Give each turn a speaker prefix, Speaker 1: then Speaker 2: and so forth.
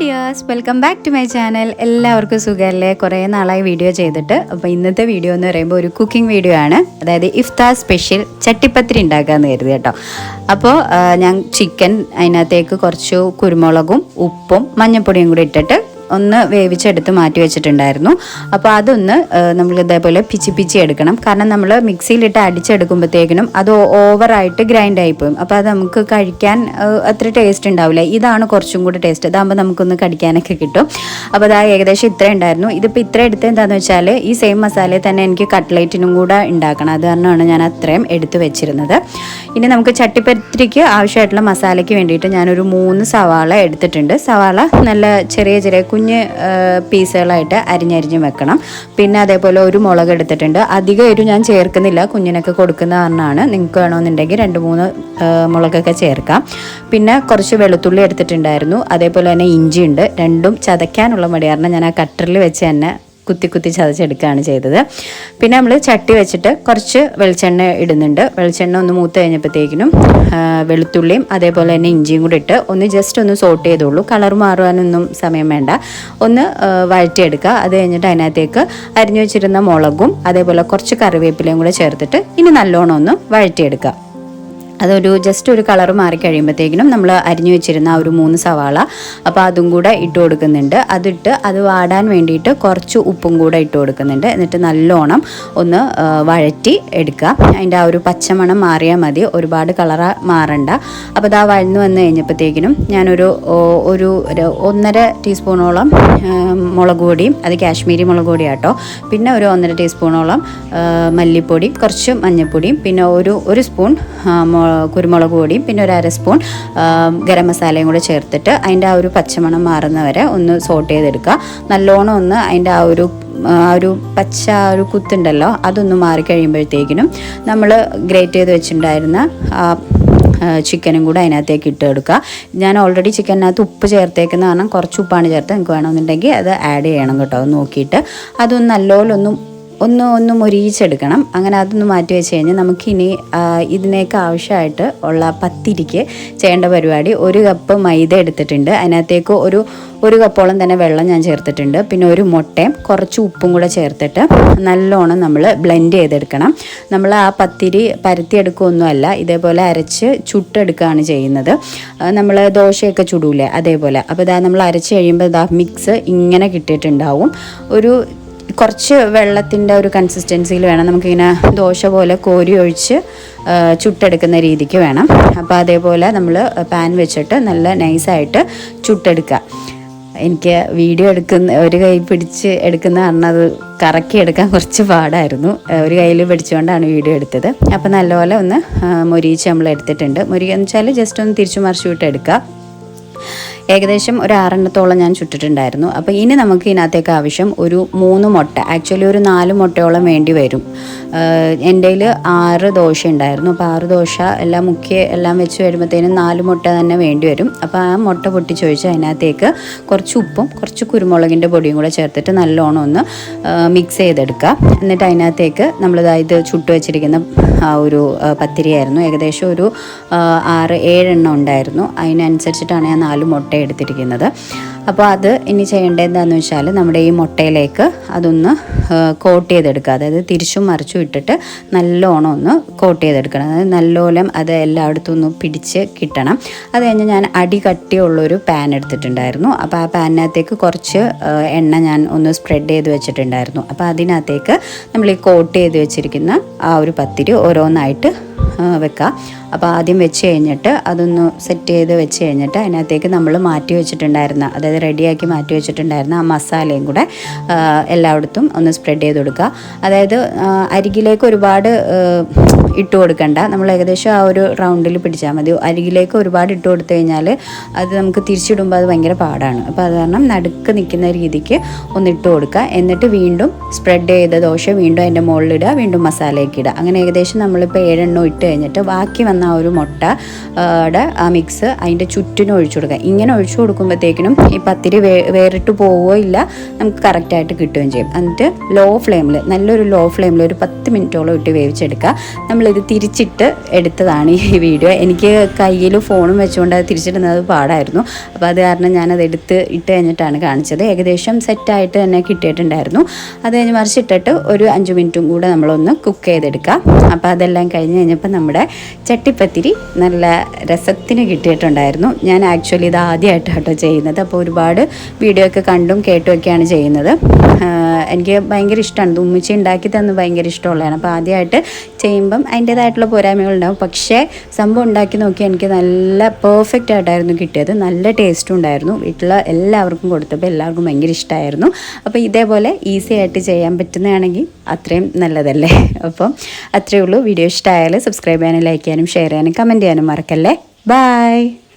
Speaker 1: Dears welcome back to my channel എല്ലാവർക്കും സുഖമല്ലേ കുറേ നാളായി വീഡിയോ ചെയ്തിട്ട്. അപ്പോൾ ഇന്നത്തെ വീഡിയോ എന്ന് പറയുമ്പോൾ ഒരു കുക്കിംഗ് വീഡിയോ ആണ്. അതായത് ഇഫ്താ സ്പെഷ്യൽ ചട്ടിപ്പത്തിരി ഉണ്ടാക്കാമെന്ന് കരുതി കേട്ടോ. അപ്പോൾ ഞാൻ ചിക്കൻ അതിനകത്തേക്ക് കുറച്ച് കുരുമുളകും ഉപ്പും മഞ്ഞൾപ്പൊടിയും കൂടി ഇട്ടിട്ട് ഒന്ന് വേവിച്ചെടുത്ത് മാറ്റി വെച്ചിട്ടുണ്ടായിരുന്നു. അപ്പോൾ അതൊന്ന് നമ്മൾ ഇതേപോലെ പിച്ചി പിച്ചി എടുക്കണം. കാരണം നമ്മൾ മിക്സിയിലിട്ട് അടിച്ചെടുക്കുമ്പോഴത്തേക്കിനും അത് ഓവറായിട്ട് ഗ്രൈൻഡ് ആയിപ്പോയി അപ്പോൾ അത് നമുക്ക് കഴിക്കാൻ അത്ര ടേസ്റ്റ് ഉണ്ടാവില്ല. ഇതാണ് കുറച്ചും കൂടി ടേസ്റ്റ് ഇതാകുമ്പോൾ നമുക്കൊന്ന് കടിക്കാനൊക്കെ കിട്ടും. അപ്പോൾ അത് ഏകദേശം ഇത്ര ഉണ്ടായിരുന്നു. ഇതിപ്പോൾ ഇത്ര എടുത്ത് എന്താണെന്ന് വെച്ചാൽ ഈ സെയിം മസാലയിൽ തന്നെ എനിക്ക് കട്ട്ലേറ്റിനും കൂടെ ഉണ്ടാക്കണം. അത് കാരണമാണ് ഞാൻ അത്രയും എടുത്ത് വെച്ചിരുന്നത്. ഇനി നമുക്ക് ചട്ടിപ്പത്തിരിക്ക് ആവശ്യമായിട്ടുള്ള മസാലയ്ക്ക് വേണ്ടിയിട്ട് ഞാനൊരു മൂന്ന് സവാള എടുത്തിട്ടുണ്ട്. സവാള നല്ല ചെറിയ ചെറിയ കുഞ്ഞ് പീസുകളായിട്ട് അരിഞ്ഞരിഞ്ഞ് വെക്കണം. പിന്നെ അതേപോലെ ഒരു മുളക് എടുത്തിട്ടുണ്ട്. അധികം എരിവ് ഞാൻ ചേർക്കുന്നില്ല. കുഞ്ഞിനൊക്കെ കൊടുക്കുന്ന കാരണമാണ്. നിങ്ങൾക്ക് വേണമെന്നുണ്ടെങ്കിൽ രണ്ട് മൂന്ന് മുളകൊക്കെ ചേർക്കാം. പിന്നെ കുറച്ച് വെളുത്തുള്ളി എടുത്തിട്ടുണ്ടായിരുന്നു. അതേപോലെ തന്നെ ഇഞ്ചി ഉണ്ട് രണ്ടും ചതയ്ക്കാനുള്ള മടി കാരണം ഞാൻ ആ കട്ടറിൽ വെച്ച് തന്നെ കുത്തി കുത്തി ചതച്ചെടുക്കുകയാണ് ചെയ്തത്. പിന്നെ നമ്മൾ ചട്ടി വെച്ചിട്ട് കുറച്ച് വെളിച്ചെണ്ണ ഇടുന്നുണ്ട്. വെളിച്ചെണ്ണ ഒന്ന് മൂത്ത് കഴിഞ്ഞപ്പോഴത്തേക്കിനും വെളുത്തുള്ളിയും അതേപോലെ തന്നെ ഇഞ്ചിയും കൂടി ഇട്ട് ഒന്ന് ജസ്റ്റ് ഒന്ന് സോട്ട് ചെയ്തോളൂ. കളർ മാറുവാനൊന്നും സമയം വേണ്ട. ഒന്ന് വഴറ്റിയെടുക്കുക. അത് കഴിഞ്ഞിട്ട് അതിനകത്തേക്ക് അരിഞ്ഞു വെച്ചിരുന്ന മുളകും അതേപോലെ കുറച്ച് കറിവേപ്പിലയും കൂടെ ചേർത്തിട്ട് ഇനി നല്ലോണം ഒന്ന് വഴറ്റിയെടുക്കുക. അതൊരു ജസ്റ്റ് ഒരു കളർ മാറി കഴിയുമ്പോഴത്തേക്കിനും നമ്മൾ അരിഞ്ഞു വെച്ചിരുന്ന ആ ഒരു മൂന്ന് സവാള അപ്പോൾ അതും കൂടെ ഇട്ട് കൊടുക്കുന്നുണ്ട്. അതിട്ട് അത് വാടാൻ വേണ്ടിയിട്ട് കുറച്ച് ഉപ്പും കൂടെ ഇട്ട് കൊടുക്കുന്നുണ്ട്. എന്നിട്ട് നല്ലോണം ഒന്ന് വഴറ്റി എടുക്കുക അതിന്റെ ആ ഒരു പച്ചമണം മാറിയാൽ മതി. ഒരുപാട് കളർ മാറണ്ട. അപ്പോൾ അതാ വഴന്നു വന്ന് കഴിഞ്ഞപ്പോഴത്തേക്കിനും ഞാനൊരു ഒരു ഒന്നര ടീസ്പൂണോളം മുളക് പൊടിയും അത് കാശ്മീരി മുളക് പൊടി ആട്ടോ പിന്നെ ഒരു ഒന്നര ടീസ്പൂണോളം മല്ലിപ്പൊടി കുറച്ച് മഞ്ഞൾപ്പൊടിയും പിന്നെ ഒരു ഒരു സ്പൂൺ കുരുമുളക് പൊടിയും പിന്നെ ഒരു അര സ്പൂൺ ഗരം മസാലയും കൂടെ ചേർത്തിട്ട് അതിന്റെ ആ ഒരു പച്ചമണം മാറുന്നവരെ ഒന്ന് സോട്ട് ചെയ്തെടുക്കുക. നല്ലോണം ഒന്ന് അതിന്റെ ആ ഒരു ആ ഒരു പച്ച ഒരു കുത്തുണ്ടല്ലോ അതൊന്ന് മാറിക്കഴിയുമ്പോഴത്തേക്കിനും നമ്മൾ ഗ്രേറ്റ് ചെയ്ത് വെച്ചിട്ടുണ്ടായിരുന്ന ചിക്കനും കൂടെ അതിനകത്തേക്ക് ഇട്ട് കൊടുക്കുക. ഞാൻ ഓൾറെഡി ചിക്കനകത്ത് ഉപ്പ് ചേർത്തേക്കുന്ന കാരണം കുറച്ച് ഉപ്പാണ് ചേർത്ത് നിങ്ങൾക്ക് വേണമെന്നുണ്ടെങ്കിൽ അത് ആഡ് ചെയ്യണം കേട്ടോ നോക്കിയിട്ട്. അതൊന്ന് നല്ലോണം ഒന്ന് ഒന്ന് മൊരിയിച്ചെടുക്കണം. അങ്ങനെ അതൊന്ന് മാറ്റി വെച്ച് കഴിഞ്ഞാൽ നമുക്കിനി ഇതിനേക്ക് ആവശ്യമായിട്ട് ഉള്ള പത്തിരിക്ക് ചെയ്യേണ്ട പരിപാടി ഒരു കപ്പ് മൈദ എടുത്തിട്ടുണ്ട്. അതിനകത്തേക്ക് ഒരു ഒരു കപ്പോളം തന്നെ വെള്ളം ഞാൻ ചേർത്തിട്ടുണ്ട്. പിന്നെ ഒരു മുട്ടയും കുറച്ച് ഉപ്പും കൂടെ ചേർത്തിട്ട് നല്ലോണം നമ്മൾ ബ്ലെൻഡ് ചെയ്തെടുക്കണം. നമ്മൾ ആ പത്തിരി പരത്തിയെടുക്കുകയൊന്നുമല്ല ഇതേപോലെ അരച്ച് ചുട്ടെടുക്കുകയാണ് ചെയ്യുന്നത്. നമ്മൾ ദോശയൊക്കെ ചുടൂലേ അതേപോലെ. അപ്പോൾ ഇതാ നമ്മൾ അരച്ച് കഴിയുമ്പോൾ ഇതാ മിക്സ് ഇങ്ങനെ കിട്ടിയിട്ടുണ്ടാവും. ഒരു കുറച്ച് വെള്ളത്തിന്റെ ഒരു കൺസിസ്റ്റൻസിയിൽ വേണം. നമുക്കിങ്ങനെ ദോശ പോലെ കോരി ഒഴിച്ച് ചുട്ടെടുക്കുന്ന രീതിക്ക് വേണം. അപ്പോൾ അതേപോലെ നമ്മൾ പാൻ വെച്ചിട്ട് നല്ല നൈസായിട്ട് ചുട്ടെടുക്കുക എനിക്ക് വീഡിയോ എടുക്കുന്ന ഒരു കൈ പിടിച്ച് എടുക്കുന്ന കാരണം അത് കറക്കി എടുക്കാൻ കുറച്ച് പാടായിരുന്നു. ഒരു കയ്യിൽ പിടിച്ചുകൊണ്ടാണ് വീഡിയോ എടുത്തത്. അപ്പോൾ നല്ലപോലെ ഒന്ന് മൊരിയിച്ച് നമ്മൾ എടുത്തിട്ടുണ്ട്. മൊരിക എന്ന് വെച്ചാൽ ജസ്റ്റ് ഒന്ന് തിരിച്ചു മറിച്ചു വിട്ട് എടുക്കുക ഏകദേശം ഒരു ആറെണ്ണത്തോളം ഞാൻ ചുട്ടിട്ടുണ്ടായിരുന്നു. അപ്പോൾ ഇനി നമുക്ക് ഇതിനകത്തേക്ക് ആവശ്യം ഒരു മൂന്ന് മുട്ട ആക്ച്വലി ഒരു നാല് മുട്ടയോളം വേണ്ടി വരും. എന്റെ ആറ് ദോശ ഉണ്ടായിരുന്നു. അപ്പോൾ ആറ് ദോശ എല്ലാം മുക്കി എല്ലാം വെച്ച് വരുമ്പോഴത്തേനും നാല് മുട്ട തന്നെ വേണ്ടി വരും. അപ്പോൾ ആ മുട്ട പൊട്ടിച്ച് ഒഴിച്ച് അതിനകത്തേക്ക് കുറച്ച് ഉപ്പും കുറച്ച് കുരുമുളകിന്റെ പൊടിയും കൂടെ ചേർത്തിട്ട് നല്ലോണം ഒന്ന് മിക്സ് ചെയ്തെടുക്കുക. എന്നിട്ട് അതിനകത്തേക്ക് നമ്മളിതാ ഇത് ചുട്ട് വെച്ചിരിക്കുന്ന ആ ഒരു പത്തിരിയായിരുന്നു. ഏകദേശം ഒരു ആറ് ഏഴെണ്ണം ഉണ്ടായിരുന്നു. അതിനനുസരിച്ചിട്ടാണ് ഞാൻ നാല് മുട്ട എടുത്തിരിക്കുന്നത്. അപ്പോൾ അത് ഇനി ചെയ്യേണ്ടത് വെച്ചാൽ നമ്മുടെ ഈ മുട്ടയിലേക്ക് അതൊന്ന് കോട്ട് ചെയ്തെടുക്കുക. അതായത് തിരിച്ചും മറിച്ചും ഇട്ടിട്ട് നല്ലോണം ഒന്ന് കോട്ട് ചെയ്തെടുക്കണം. അതായത് നല്ലോലം അത് എല്ലായിടത്തും ഒന്ന് പിടിച്ച് കിട്ടണം. അത് കഴിഞ്ഞ് ഞാൻ അടി കട്ടിയുള്ളൊരു പാൻ എടുത്തിട്ടുണ്ടായിരുന്നു. അപ്പോൾ ആ പാനിനകത്തേക്ക് കുറച്ച് എണ്ണ ഞാൻ ഒന്ന് സ്പ്രെഡ് ചെയ്ത് വെച്ചിട്ടുണ്ടായിരുന്നു. അപ്പോൾ അതിനകത്തേക്ക് നമ്മൾ ഈ കോട്ട് ചെയ്ത് വെച്ചിരിക്കുന്ന ആ ഒരു പത്തിരി ഓരോന്നായിട്ട് ആ, വെക്കുക അപ്പോൾ ആദ്യം വെച്ച് കഴിഞ്ഞിട്ട് അതൊന്ന് സെറ്റ് ചെയ്ത് വെച്ച് കഴിഞ്ഞിട്ട് അതിനകത്തേക്ക് നമ്മൾ മാറ്റി വെച്ചിട്ടുണ്ടായിരുന്ന അതായത് റെഡിയാക്കി മാറ്റി വെച്ചിട്ടുണ്ടായിരുന്ന ആ മസാലയും കൂടെ എല്ലായിടത്തും ഒന്ന് സ്പ്രെഡ് ചെയ്ത് കൊടുക്കുക. അതായത് അരികിലേക്ക് ഒരുപാട് ഇട്ട് കൊടുക്കണ്ട. നമ്മൾ ഏകദേശം ആ ഒരു റൗണ്ടിൽ പിടിച്ചാൽ മതി. അരികിലേക്ക് ഒരുപാട് ഇട്ട് കൊടുത്തു കഴിഞ്ഞാൽ അത് നമുക്ക് തിരിച്ചിടുമ്പോൾ അത് ഭയങ്കര പാടാണ്. അപ്പോൾ അത് കാരണം നടുക്ക് നിൽക്കുന്ന രീതിക്ക് ഒന്ന് ഇട്ട് കൊടുക്കുക. എന്നിട്ട് വീണ്ടും സ്പ്രെഡ് ചെയ്ത ദോശ വീണ്ടും അതിന്റെ മുകളിലിടുക വീണ്ടും മസാലയൊക്കെ ഇടുക. അങ്ങനെ ഏകദേശം നമ്മളിപ്പോൾ ഏഴെണ്ണം ഇട്ട് കഴിഞ്ഞിട്ട് ബാക്കി വന്ന ആ ഒരു മുട്ട ആ, ടെ ആ മിക്സ് അതിന്റെ ചുറ്റിനും ഒഴിച്ചു കൊടുക്കുക. ഇങ്ങനെ ഒഴിച്ചു കൊടുക്കുമ്പോഴത്തേക്കിനും ഈ പത്തിരി വേ വേറിട്ട് പോവുകയോ ഇല്ല നമുക്ക് കറക്റ്റായിട്ട് കിട്ടുകയും ചെയ്യും. എന്നിട്ട് ലോ ഫ്ലെയിമിൽ നല്ലൊരു ലോ ഫ്ലെയിമിൽ ഒരു പത്ത് മിനിറ്റോളം ഇട്ട് വേവിച്ചെടുക്കുക. നമ്മൾ ഇത് തിരിച്ചിട്ട് എടുത്തതാണ് ഈ വീഡിയോ. എനിക്ക് കയ്യിൽ ഫോണും വെച്ചുകൊണ്ട് അത് തിരിച്ചിടുന്നത് പാടായിരുന്നു. അപ്പോൾ അത് കാരണം ഞാനത് എടുത്ത് ഇട്ട് കഴിഞ്ഞിട്ടാണ് കാണിച്ചത്. ഏകദേശം സെറ്റായിട്ട് തന്നെ കിട്ടിയിട്ടുണ്ടായിരുന്നു. അത് കഴിഞ്ഞ് മറിച്ചിട്ടിട്ട് ഒരു അഞ്ച് മിനിറ്റും കൂടെ നമ്മളൊന്ന് കുക്ക് ചെയ്തെടുക്കാം. അപ്പോൾ അതെല്ലാം കഴിഞ്ഞ് കഴിഞ്ഞപ്പോൾ നമ്മുടെ ചട്ടിപ്പത്തിരി നല്ല രസത്തിന് കിട്ടിയിട്ടുണ്ടായിരുന്നു. ഞാൻ ആക്ച്വലി ഇത് ആദ്യമായിട്ട് കേട്ടോ ചെയ്യുന്നത്. അപ്പോൾ ഒരുപാട് വീഡിയോ ഒക്കെ കണ്ടും കേട്ടും ഒക്കെയാണ് ചെയ്യുന്നത് എനിക്ക് ഭയങ്കര ഇഷ്ടമാണ് ഉമ്മിച്ചി ഉണ്ടാക്കി തന്ന് ഭയങ്കര ഇഷ്ടമുള്ളതാണ്. അപ്പോൾ ആദ്യമായിട്ട് ചെയ്യുമ്പം അതിന്റേതായിട്ടുള്ള പോരായ്മകളുണ്ടാവും. പക്ഷേ സംഭവം ഉണ്ടാക്കി നോക്കി എനിക്ക് നല്ല പെർഫെക്റ്റ് ആയിട്ടായിരുന്നു കിട്ടിയത്. നല്ല ടേസ്റ്റും ഉണ്ടായിരുന്നു. വീട്ടിലെ എല്ലാവർക്കും കൊടുത്തപ്പോൾ എല്ലാവർക്കും ഭയങ്കര ഇഷ്ടമായിരുന്നു അപ്പോൾ ഇതേപോലെ ഈസി ആയിട്ട് ചെയ്യാൻ പറ്റുന്നതാണെങ്കിൽ അത്രയും നല്ലതല്ലേ? അപ്പം അത്രയേ ഉള്ളൂ. വീഡിയോ ഇഷ്ടമായാൽ സബ്സ്ക്രൈബ് ചെയ്യാനും ലൈക്ക് ചെയ്യാനും ഷെയർ ചെയ്യാനും കമന്റ് ചെയ്യാനും മറക്കല്ലേ? ബൈ